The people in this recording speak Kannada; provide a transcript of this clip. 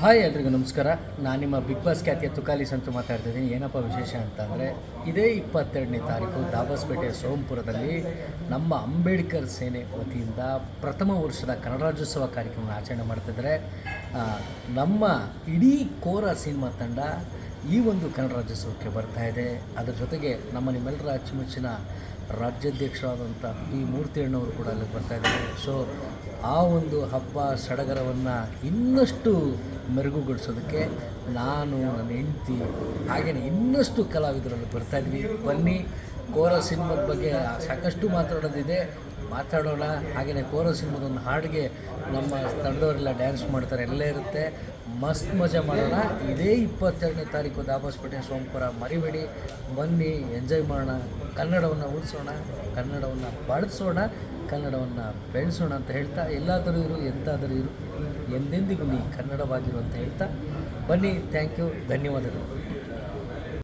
ಹಾಯ್ ಎಲ್ರಿಗೂ ನಮಸ್ಕಾರ. ನಾನು ನಿಮ್ಮ ಬಿಗ್ ಬಾಸ್ ಖ್ಯಾತಿಯ ತುಕಾಲಿ ಸಂತು ಮಾತಾಡ್ತಿದ್ದೀನಿ ಏನಪ್ಪ ವಿಶೇಷ ಅಂತಂದರೆ, ಇದೇ ಇಪ್ಪತ್ತೆರಡನೇ ತಾರೀಕು ದಾಬಸ್ಪೇಟೆ ಸೋಮಪುರದಲ್ಲಿ ನಮ್ಮ ಅಂಬೇಡ್ಕರ್ ಸೇನೆ ವತಿಯಿಂದ ಪ್ರಥಮ ವರ್ಷದ ಕನ್ನಡ ರಾಜ್ಯೋತ್ಸವ ಕಾರ್ಯಕ್ರಮ ಆಚರಣೆ ಮಾಡ್ತಿದ್ದಾರೆ ನಮ್ಮ ಇಡೀ ಕೋರ ಸಿನಿಮಾ ತಂಡ ಈ ಒಂದು ಕನ್ನಡ ರಾಜ್ಯೋತ್ಸವಕ್ಕೆ ಬರ್ತಾ ಇದೆ. ಅದರ ಜೊತೆಗೆ ನಮ್ಮ ನಿಮ್ಮೆಲ್ಲರ ಅಚ್ಚುಮೆಚ್ಚಿನ ರಾಜ್ಯಾಧ್ಯಕ್ಷರಾದಂಥ ಈ ಮೂರ್ತಿಯಣ್ಣವರು ಕೂಡ ಅಲ್ಲಿಗೆ ಬರ್ತಾ ಇದ್ದಾರೆ. ಸೊ ಆ ಒಂದು ಹಬ್ಬ ಸಡಗರವನ್ನು ಇನ್ನಷ್ಟು ಮೆರುಗುಗೊಳಿಸೋದಕ್ಕೆ ನಾನು, ನನ್ನ ಹೆಂಡತಿ ಹಾಗೆಯೇ ಇನ್ನಷ್ಟು ಕಲಾವಿದರಲ್ಲಿ ಬರ್ತಾ ಇದ್ವಿ. ಬನ್ನಿ, ಕೋರ ಸಿನಿಮಾದ ಬಗ್ಗೆ ಸಾಕಷ್ಟು ಮಾತಾಡೋದಿದೆ. ಮಾತಾಡೋಣ. ಹಾಗೆಯೇ ಕೋರ ಸಿನಿಮಾದ ಒಂದು ಹಾಡಿಗೆ ನಮ್ಮ ತಂಡದವರೆಲ್ಲ ಡ್ಯಾನ್ಸ್ ಮಾಡ್ತಾರೆ. ಎಲ್ಲ ಇರುತ್ತೆ. ಮಸ್ತ್ ಮಜಾ ಮಾಡೋಣ. ಇದೇ ಇಪ್ಪತ್ತೆರಡನೇ ತಾರೀಕು ದಾಬಾಸ್ಪೇಟೆ ಸೋಮಪುರ ಮರಿಬೇಡಿ. ಬನ್ನಿ, ಎಂಜಾಯ್ ಮಾಡೋಣ. ಕನ್ನಡವನ್ನು ಉಳಿಸೋಣ. ಕನ್ನಡವನ್ನು ಬಳಸೋಣ. ಕನ್ನಡವನ್ನು ಬೆಳೆಸೋಣ ಅಂತ ಹೇಳ್ತಾ, ಎಲ್ಲಾದರೂ ಇರು, ಎಂತಾದರೂ ಇರು, ಎಂದೆಂದಿಗೂ ನೀ ಕನ್ನಡವಾಗಿರು ಅಂತ ಹೇಳ್ತಾ, ಬನ್ನಿ ಥ್ಯಾಂಕ್ ಯು ಧನ್ಯವಾದಗಳು.